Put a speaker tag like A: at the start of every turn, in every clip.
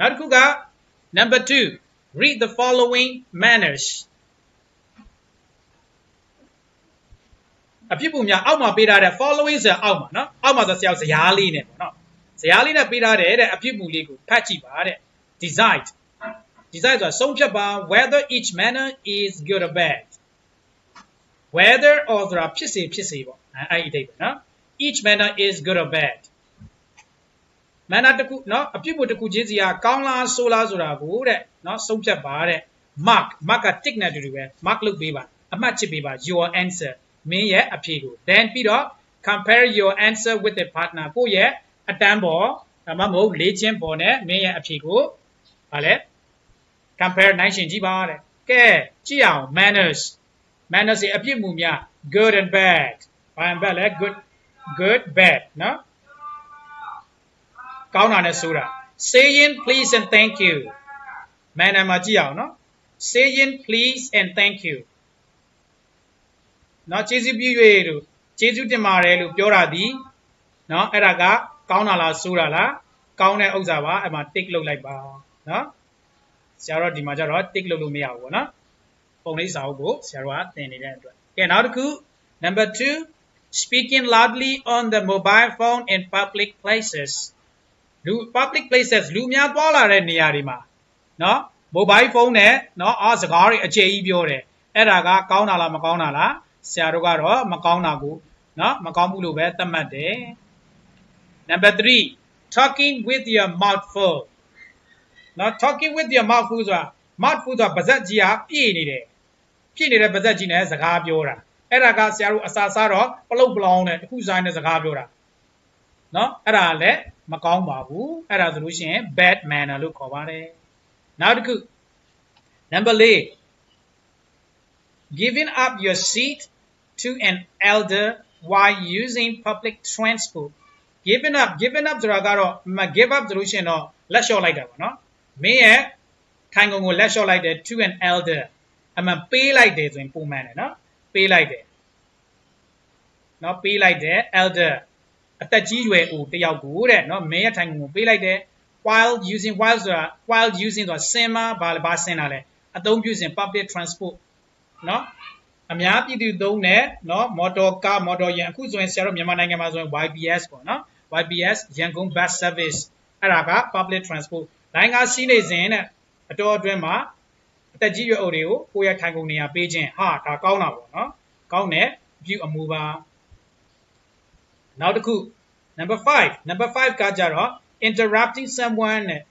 A: Narkuga. Number two, read the following manners. အဖြစ်ပုံများအောက်မှာပေးထားတဲ့ following ဆိုအောက်မှာနော်အောက်မှာဆိုဆရာဇယားလေးနဲ့ပေါ့နော်ဇယားလေးနဲ့ပေးထားတယ်တဲ့အဖြစ်ပုံလေးကိုဖတ်ကြည့်ပါတဲ့ decide decide bar whether each manner is good or bad. Whether or ဆိုတာဖြစ်စေဖြစ်စေပေါ့အဲ့အဲ့ဒီအဓိပ္ပာယ်နော် each manner is good or bad. Manner တစ်ခုနော်အဖြစ်ပုံတစ်ခုချင်းစီကကောင်းလားဆိုးလားဆိုတာကိုတဲ့နော်ဆုံးဖြတ်ပါတဲ့ mark mark က tick နဲ့တူတူပဲ mark လုပ်ပေးပါအမှတ်ချစ်ပေးပါ your answer မင်းရဲ့အဖြေကို then ပြီးတော့ compare your answer with the partner ကိုယ့်ရဲ့အတန်းပေါ်ဒါမှမဟုတ်လေ့ကျင့်ပေါ်နဲ့မင်းရဲ့အဖြေကိုဗာလဲ compare နိုင်ရှင်ကြည့်ပါတဲ့ကဲကြည့်အောင် manners manners ရဲ့အပြစ်မူများ good and bad ဘာ and bad လဲ good good bad နော် ကောင်းတာနဲ့ဆိုတာ saying please and thank you manner မှာကြည့်အောင်နော် saying please and thank you နော်ကျေးဇူးပြု၍လို့ကျေးဇူးတင်ပါတယ်လို့ပြောတာဒီနော်အဲ့ဒါကကောင်းတာလားဆိုးတာလားကောင်းတဲ့ဥစ္စာပါအဲ့မှာ tick လုပ်လိုက်ပါနော်ဆရာတော်ဒီမှာကျတော့ tick လုပ်လို့မရဘူးပေါ့နော်ပုံလေးစာအုပ်ကိုဆရာတော်ကသင်နေတဲ့အတွက်ကဲနောက်တစ်ခု number 2 speaking loudly on the mobile phone in public places လူ public places လူများသွားလာတဲ့နေရာတွေမှာနော် mobile phone နဲ့နော်အားစကားတွေအကျေကြီးပြောတယ်အဲ့ဒါကကောင်းတာလားမကောင်းတာလားဆရာတို့ကတော့မကောင်းတာကိုနော်မကောင်းဘူးလို့ပဲသတ်မှတ်တယ် number 3 talking with your mouth full နော် talking with your mouth full ဆိုတာ mouth full ဆိုတာပါဇက်ကြီးကပြည့်နေတယ်ပြည့်နေတဲ့ပါဇက်ကြီးနဲ့စကားပြောတာအဲ့ဒါကဆရာတို့အစာစားတော့ပလုတ်ပလောင်းနဲ့တစ်ခုဆိုင်နဲ့စကားပြောတာ နော်အဲ့ဒါလည်းမကောင်းပါဘူးအဲ့ဒါဆိုလို့ရှိရင် bad manner လို့ခေါ်ပါတယ်နောက်တစ်ခု number 4 giving up your seat to an elder while using public transport giving up giving up ဆိုတာကတော့မ give up ဆိုလို့ရှိရင်တော့လက်လျှော့လိုက်တာပေါ့နော်မင်းရဲ့ထိုင်ကုန်ကိုလက်လျှော့လိုက်တယ် to an elder အမှပေးလိုက်တယ်ဆိုရင်ပုံမှန်တယ်နော်ပေးလိုက်တယ်နော်ပေးလိုက်တယ် elder အသက်ကြီးရွယ်အိုတယောက်ကိုတဲ့နော်မင်းရဲ့ထိုင်ကုန်ကိုပေးလိုက်တယ် while using while ဆိုတာ while using ဆိုတာစင်မဘာဘာစင်တာလဲအသုံးပြုစဉ် public transport နော်အများပြည်သူသုံးတဲ့နော်မော်တော်ကားမော်တော်ယာဉ်အခုဆိုရင်ဆရာတို့မြန်မာနိုင်ငံမှာဆိုရင် YBS ပေါ့နော် YBS ရန်ကုန် bus service အဲ့ဒါက public transport လိုင်းကားစီးနေစဉ်နဲ့အတော်အတွင်းမှာအသက်ကြီးရွယ်အိုတွေကိုကိုယ့်ရဲ့ထိုင်ကုန်နေရာပေးခြင်းဟာဒါကောင်းတာပေါ့နော်ကောင်းတဲ့ပြုအမူပါ နောက်တစ်ခု number 5 number 5ကကြတော့ interrupting someone နဲ့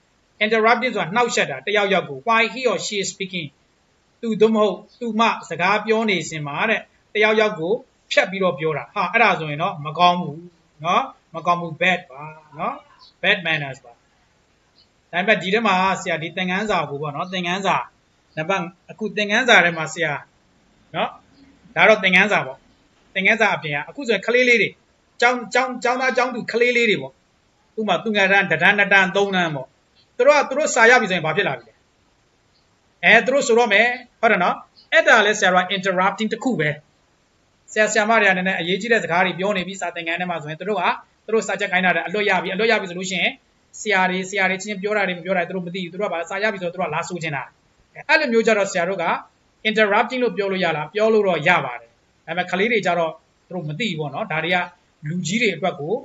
A: interrupting ဆိုတာနှောက်ယှက်တာတယောက်ယောက်ကို why he or she is speaking သူသို့မဟုတ်သူမစကားပြောနေစင်မှာတဲ့တယောက်ယောက်ကိုဖြတ်ပြီးတော့ပြောတာဟာအဲ့ဒါဆိုရင်တော့မကောင်းဘူးเนาะမကောင်းဘူး bad ပါเนาะ bad manners ပါဒါပေမဲ့ဒီထဲမှာဆရာဒီသင်ခန်းစာကိုပေါ့เนาะသင်ခန်းစာနံပါတ်အခုသင်ခန်းစာထဲမှာဆရာเนาะဒါတော့သင်ခန်းစာပေါ့သင်ခန်းစာအပြင်ကအခုဆိုရင်ကလေးလေးတွေ ကျောင်းကျောင်းကျောင်းသားကျောင်းသူကလေးလေးတွေပေါ့ဥပမာသူငါတန်းတန်းနှစ်တန်းသုံးတန်းပေါ့သူတို့ကသူတို့စာရပြီဆိုရင်ဘာဖြစ်လာပြီလဲအဲသူတို့ဆိုတော့မယ်ဟုတ်တယ်နော်အဲ့ဒါလဲဆရာက interrupting တစ်ခုပဲဆရာဆရာမတွေကလည်းအရေးကြီးတဲ့စကားတွေပြောနေပြီစာသင်ခန်းထဲမှာဆိုရင်သူတို့ကသူတို့စာချက်ခိုင်းတာတဲ့အလွတ်ရပြီအလွတ်ရပြီဆိုလို့ရှိရင်ဆရာတွေဆရာတွေချင်းပြောတာတွေမပြောတာသူတို့မသိဘူးသူတို့ကဘာစာရပြီဆိုတော့သူတို့ကလာဆိုချင်တာအဲ့လိုမျိုးကြတော့ဆရာတို့က interrupting လို့ပြောလို့ရလားပြောလို့တော့ရပါတယ်ဒါပေမဲ့ကလေးတွေကြတော့သူတို့မသိဘူးပေါ့နော်ဒါတွေက လူကြီးတွေအတွက်ကို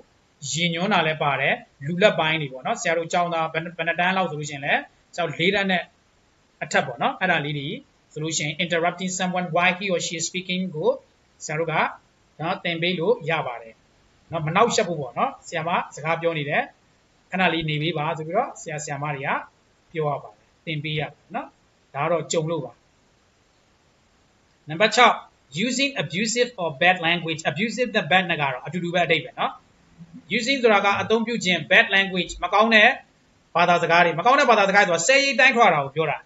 A: ရင်ညွှန်းတာလည်းပါတယ်လူလက်ပိုင်းတွေပေါ့နော်ဆရာတို့ကြောင်းသားဘယ်နှတန်းလောက်ဆိုလို့ရှိရင်လည်းဆရာတို့၄တန်းနဲ့အထက်ပေါ့နော်အဲ့ဒါလေးတွေဆိုလို့ရှိရင် interrupting someone while he or she is speaking ကိုဆရာတို့ကနော်သင်ပေးလို့ရပါတယ်နော်မနောက်ရှက်ဖို့ပေါ့နော်ဆရာမစကားပြောနေတယ်ခဏလေးနေပေးပါဆိုပြီးတော့ဆရာဆရာမတွေကပြောရပါတယ်သင်ပေးရနော်ဒါတော့ကြုံလို့ပါ number 6 using abusive or bad language abusive နဲ့ bad နဲ့ကတော့အတူတူပဲအဓိပ္ပာယ်နော် using ဆိုတာကအသုံးပြုခြင်း bad language မကောင်းတဲ့ဘာသာစကားတွေမကောင်းတဲ့ဘာသာစကားတွေဆိုတာဆယ်ရိပ်တိုင်းထွာတာကိုပြောတာ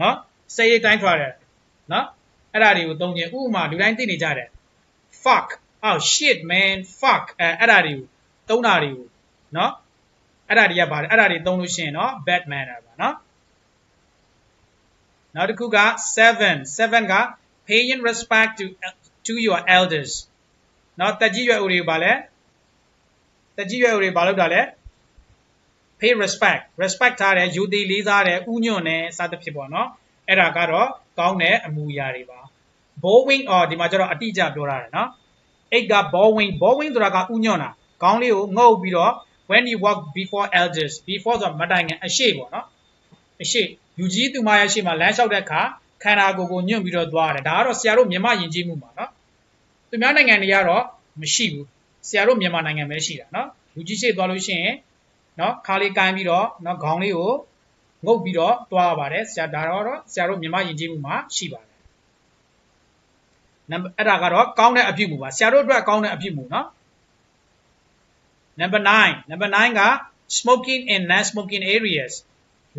A: နော်ဆယ်ရိပ်တိုင်းထွာတယ်နော်အဲ့ဒါတွေကိုသုံးခြင်းဥပမာလူတိုင်းသိနေကြတယ် fuck oh shit man fuck အဲ့ဒါတွေကိုသုံးတာတွေကိုနော်အဲ့ဒါတွေကပါတယ်အဲ့ဒါတွေသုံးလို့ရှိရင်နော် bad manner ပါနော်နောက်တစ်ခုက7 7က paying respect to to your elders နော်တက်ကြီးရွယ်ဦးတွေပါလဲတက်ကြီးရွယ်ဦးတွေပါလို့တာလဲ pay respect respect ထားတယ်ယူတည်လေးစားတယ်ဥညွန့်တယ်စသဖြင့်ပေါ့နော်အဲ့ဒါကတော့ကောင်းတဲ့အမူအရာတွေပါ bowing or ဒီမှာကျတော့အတိအကျပြောတာတယ်နော်အိတ်က bowing bowing ဆိုတာကဥညွန့်တာခေါင်းလေးကိုငုပ်ပြီးတော့ when you walk before elders before ဆိုတာမတိုင်ခင်အရှိပေါ့နော်အရှိလူကြီးသူမရဲ့အရှိမှာလမ်းလျှောက်တဲ့အခါ ခန္ဓာကိုယ်ကိုညွန့်ပြီးတော့သွားတယ်ဒါကတော့ဆရာတို့မြန်မာယဉ်ကျေးမှုပါနော်သူများနိုင်ငံတွေကတော့မရှိဘူးဆရာတို့မြန်မာနိုင်ငံပဲရှိတာနော်လူကြီးရှေ့သွားလို့ရှိရင်နော်ခါလေးကန်ပြီးတော့နော်ခေါင်းလေးကိုငုပ်ပြီးတော့သွားရပါတယ်ဆရာဒါတော့ဆရာတို့မြန်မာယဉ်ကျေးမှုမှာရှိပါတယ်နံပါတ်အဲ့ဒါကတော့ကောင်းတဲ့အပြုမှုပါဆရာတို့အတွက်ကောင်းတဲ့အပြုမှုနော် number 9 number 9က smoking in non smoking areas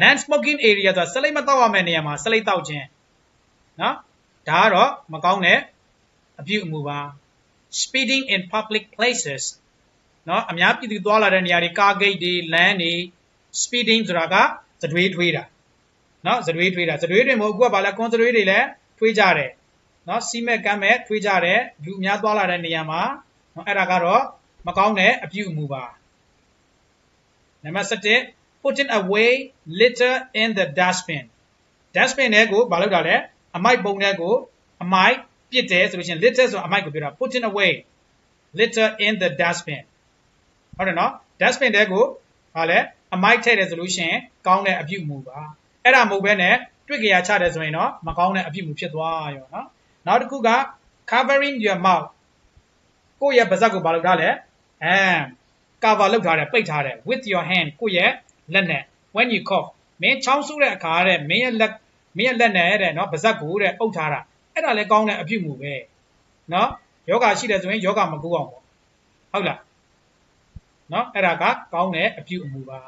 A: non smoking area ဆိုတာစလိတ်မတောက်ရမယ့်နေရာမှာစလိတ်တောက်ခြင်း နော်ဒါကတော့မကောင်းတဲ့အပြုအမူပါ speeding in public places နော်အများပြည်သူသွားလာတဲ့နေရာတွေကားဂိတ်တွေလမ်းတွေ speeding ဆိုတာကသတွေးထွေးတာနော်သတွေးထွေးတာသတွေးတွေမဟုတ်အခုကဘာလဲကွန်သတွေးတွေလည်းထွေးကြတယ်နော်စီးမဲ့ကမ်းမဲ့ထွေးကြတယ်လူအများသွားလာတဲ့နေရာမှာနော်အဲ့ဒါကတော့မကောင်းတဲ့အပြုအမူပါနံပါတ်7 putting away litter in the dustbin dustbin နဲ့ကိုဘာလုပ်တာလဲ အမိုက်ပုံနဲ့ကိုအမိုက်ပစ်တယ်ဆိုလို့ရှိရင် litter ဆိုအမိုက်ကိုပြောတာ putting away litter in the dustbin ဟုတ်တယ်နော် dustbin တဲ့ကိုဟာလဲအမိုက်ထည့်တယ်ဆိုလို့ရှိရင်ကောင်းတဲ့အပြုအမူပါအဲ့ဒါမဟုတ်ဘဲနဲ့တွေ့ကြရချတယ်ဆိုရင်တော့မကောင်းတဲ့အပြုအမူဖြစ်သွားရောနော်နောက်တစ်ခုက covering your mouth ကိုယ့်ရဲ့ပါးစပ်ကိုဘာလုပ်ထားလဲအဲ cover လုပ်ထားတယ်ပိတ်ထားတယ် with your hand ကိုယ့်ရဲ့လက်နဲ့ when you cough မင်းချောင်းဆိုးတဲ့အခါတဲ့မင်းရဲ့လက် မင်းရဲ့လက်နဲ့တဲ့နော်ပါးစပ်ကိုတဲ့အုပ်ထားတာအဲ့ဒါလည်းကောင်းတဲ့အပြုအမူပဲနော်ယောဂရှိတယ်ဆိုရင်ယောဂမကူအောင်ပေါ့ဟုတ်လားနော်အဲ့ဒါကကောင်းတဲ့အပြုအမူပါ